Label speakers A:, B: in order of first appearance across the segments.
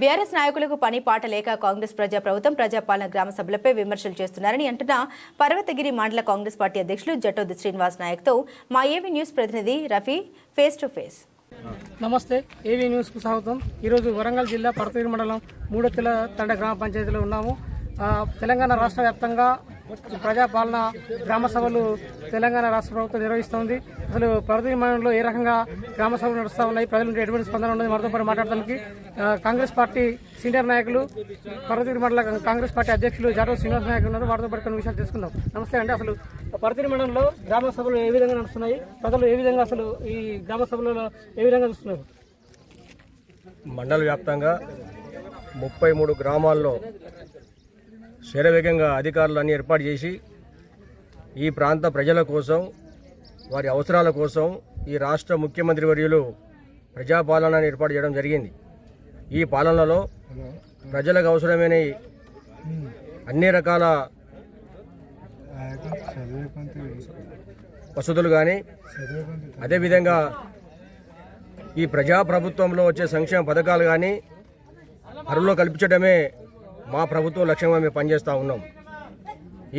A: BRS నాయకులకు పని పాట లేక కాంగ్రెస్ ప్రజా ప్రభుత్వం ప్రజాపాలన గ్రామ సభలపై విమర్శలు చేస్తున్నారని అంటున్న పర్వతగిరి మండల కాంగ్రెస్ పార్టీ అధ్యక్షులు జటోది శ్రీనివాస్ నాయక్తో మా ఏవి న్యూస్ ప్రతినిధి రఫీ ఫేస్ టు ఫేస్.
B: నమస్తే ఏవీ న్యూస్కు స్వాగతం. ఈరోజు వరంగల్ జిల్లా పర్వతగిరి మండలం మూడొత్తుల తండ గ్రామ పంచాయతీలో ఉన్నాము. తెలంగాణ రాష్ట్ర వ్యాప్తంగా ప్రజాపాలన గ్రామ సభలు తెలంగాణ రాష్ట్ర ప్రభుత్వం నిర్వహిస్తోంది. అసలు పడతీరు మండలంలో ఏ రకంగా గ్రామ సభలు నడుస్తూ ఉన్నాయి? ప్రజల నుండి ఎటువంటి స్పందన ఉన్నది? మనతో పాటు మాట్లాడడానికి కాంగ్రెస్ పార్టీ సీనియర్ నాయకులు పడతీరు మండల కాంగ్రెస్ పార్టీ అధ్యక్షులు జాదవ్ శ్రీనివాస నాయకులు ఉన్నారు. వారితో పాటు కొన్ని విషయాలు తెలుసుకుందాం. నమస్తే అండి. అసలు పడతీరు మండలంలో గ్రామ సభలు ఏ విధంగా నడుస్తున్నాయి? ప్రజలు ఏ విధంగా అసలు ఈ గ్రామ సభలలో ఏ విధంగా చూస్తున్నారు?
C: మండల వ్యాప్తంగా ముప్పై మూడు గ్రామాల్లో శరవేగంగా అధికారులన్నీ ఏర్పాటు చేసి ఈ ప్రాంత ప్రజల కోసం వారి అవసరాల కోసం ఈ రాష్ట్ర ముఖ్యమంత్రి వర్యులు ప్రజాపాలనని ఏర్పాటు చేయడం జరిగింది. ఈ పాలనలో ప్రజలకు అవసరమైన అన్ని రకాల వసతులు కానీ అదేవిధంగా ఈ ప్రజాప్రభుత్వంలో వచ్చే సంక్షేమ పథకాలు కానీ అరులో కల్పించడమే మా ప్రభుత్వం లక్ష్యంగా మేము పనిచేస్తూ ఉన్నాం.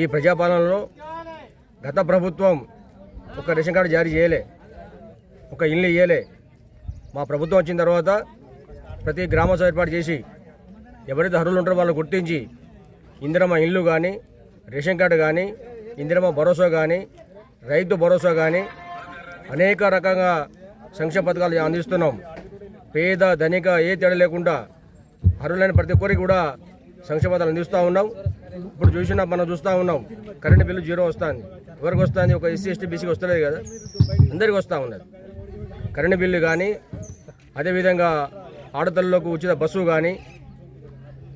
C: ఈ ప్రజాపాలనలో గత ప్రభుత్వం ఒక రేషన్ కార్డు జారీ చేయలే ఒక ఇల్లు ఇయ్యలే. మా ప్రభుత్వం వచ్చిన తర్వాత ప్రతి గ్రామ ఏర్పాటు చేసి ఎవరైతే అర్హులు ఉంటారో వాళ్ళు గుర్తించి ఇందిరమ్మ ఇల్లు కానీ రేషన్ కార్డు కానీ ఇందిరమ్మ భరోసా కానీ రైతు భరోసా కానీ అనేక రకంగా సంక్షేమ పథకాలు అందిస్తున్నాం. పేద ధనిక ఏ తేడా లేకుండా అర్హులైన ప్రతి ఒక్కరికి కూడా సంక్షేమ అందిస్తూ ఉన్నాం. ఇప్పుడు చూసినా మనం చూస్తూ ఉన్నాం. కరెంటు బిల్లు జీరో వస్తుంది. ఎవరికి వస్తుంది? ఒక ఎస్సీ ఎస్టీ బీసీకి వస్తలేదు కదా. అందరికి వస్తూ ఉన్నది. కరెంటు బిల్లు కానీ అదేవిధంగా ఆడతల్లోకి ఉచిత బస్సు కానీ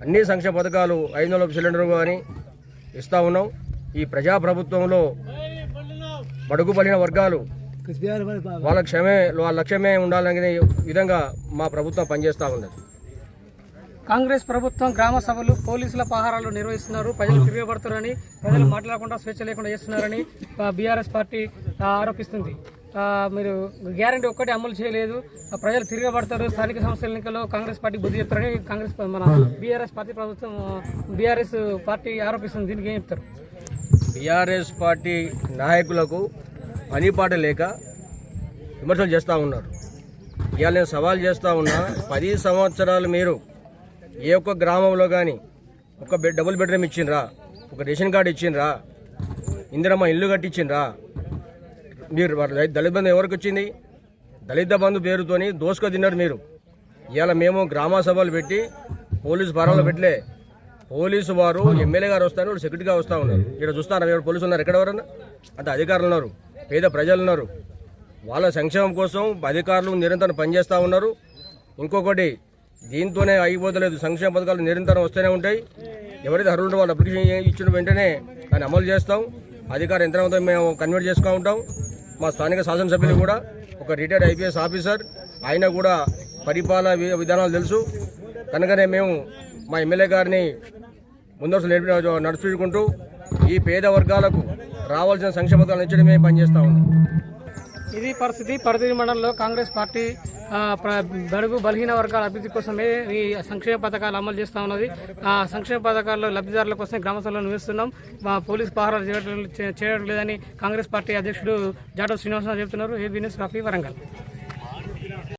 C: అన్ని సంక్షేమ పథకాలు ఐదు వందల సిలిండర్ కానీ ఇస్తూ ఉన్నాం. ఈ ప్రజాప్రభుత్వంలో బడుగు పడిన వర్గాలు వాళ్ళ క్షమే వాళ్ళ లక్ష్యమే ఉండాలనే విధంగా మా ప్రభుత్వం పనిచేస్తూ ఉన్నది.
B: కాంగ్రెస్ ప్రభుత్వం గ్రామ సభలు పోలీసుల పహారాలు నిర్వహిస్తున్నారు. ప్రజలు తిరగబడుతున్నారని ప్రజలు మాట్లాడకుండా స్వేచ్ఛ లేకుండా చేస్తున్నారని బీఆర్ఎస్ పార్టీ ఆరోపిస్తుంది. మీరు గ్యారంటీ ఒక్కటి అమలు చేయలేదు. ఆ, ప్రజలు తిరగబడతారు. స్థానిక సంస్థల ఎన్నికల్లో కాంగ్రెస్ పార్టీ బుద్ధి చెప్తారని కాంగ్రెస్ మన బీఆర్ఎస్ పార్టీ ప్రభుత్వం బీఆర్ఎస్ పార్టీ ఆరోపిస్తుంది. దీనికి ఏం చెప్తారు?
C: బీఆర్ఎస్ పార్టీ నాయకులకు పనిపాట లేక విమర్శలు చేస్తూ ఉన్నారు. ఇవాళ నేను సవాల్ చేస్తూ ఉన్నా పది సంవత్సరాలు మీరు ఏ ఒక్క గ్రామంలో కానీ ఒక బెడ్ డబుల్ బెడ్రూమ్ ఇచ్చిండ్రా ఒక రేషన్ కార్డు ఇచ్చిండ్రా ఇందిరమ్మ ఇల్లు కట్టించిండ్రా మీరు దళిత- బంధు ఎవరికి వచ్చింది? దళిత బంధు పేరుతోని దోసుక తిన్నారు మీరు. ఇవాళ మేము గ్రామ సభలు పెట్టి పోలీసు పరాలు పెట్టలే. పోలీసు వారు ఎమ్మెల్యే గారు వస్తారు వాళ్ళు సెక్యూరిటీగా వస్తూ ఉన్నారు. ఇక్కడ చూస్తారా ఎవరు పోలీసు ఉన్నారు ఎక్కడ ఎవరన్నా? అంటే అధికారులు ఉన్నారు పేద ప్రజలు ఉన్నారు. వాళ్ళ సంక్షేమం కోసం అధికారులు నిరంతరం పనిచేస్తూ ఉన్నారు. ఇంకొకటి దీంతోనే అయిపోతలేదు సంక్షేమ పథకాలు నిరంతరం వస్తూనే ఉంటాయి. ఎవరైతే అర్హులు వాళ్ళు అప్లికేషన్ ఇచ్చిన వెంటనే దాన్ని అమలు చేస్తాం. అధికార యంత్రాంగంతో మేము కన్వర్ట్ చేసుకుంటూ ఉంటాం. మా స్థానిక శాసనసభ్యులు కూడా ఒక రిటైర్డ్ ఐపీఎస్ ఆఫీసర్. ఆయన కూడా పరిపాలన వి- విధానాలు తెలుసు. కనుకనే మేము మా ఎమ్మెల్యే గారిని ముందస్తు నేర్పి నడుచుకుంటూ ఈ పేద వర్గాలకు రావాల్సిన సంక్షేమ పథకాలు ఇచ్చడమే పనిచేస్తూ ఉన్నాం.
B: ఇది పరిస్థితి. పరిధి మండలంలో కాంగ్రెస్ పార్టీ బడుగు బలహీన వర్గాల అభివృద్ధి కోసమే ఈ సంక్షేమ పథకాలు అమలు చేస్తూ ఉన్నది. ఆ సంక్షేమ పథకాల్లో లబ్ధిదారుల కోసం గ్రామ సభలో మా పోలీస్ పహారాలు చేయడం చేయడం లేదని కాంగ్రెస్ పార్టీ అధ్యక్షుడు జాటవ్ శ్రీనివాసరావు చెబుతున్నారు. A news Rafi Warangal.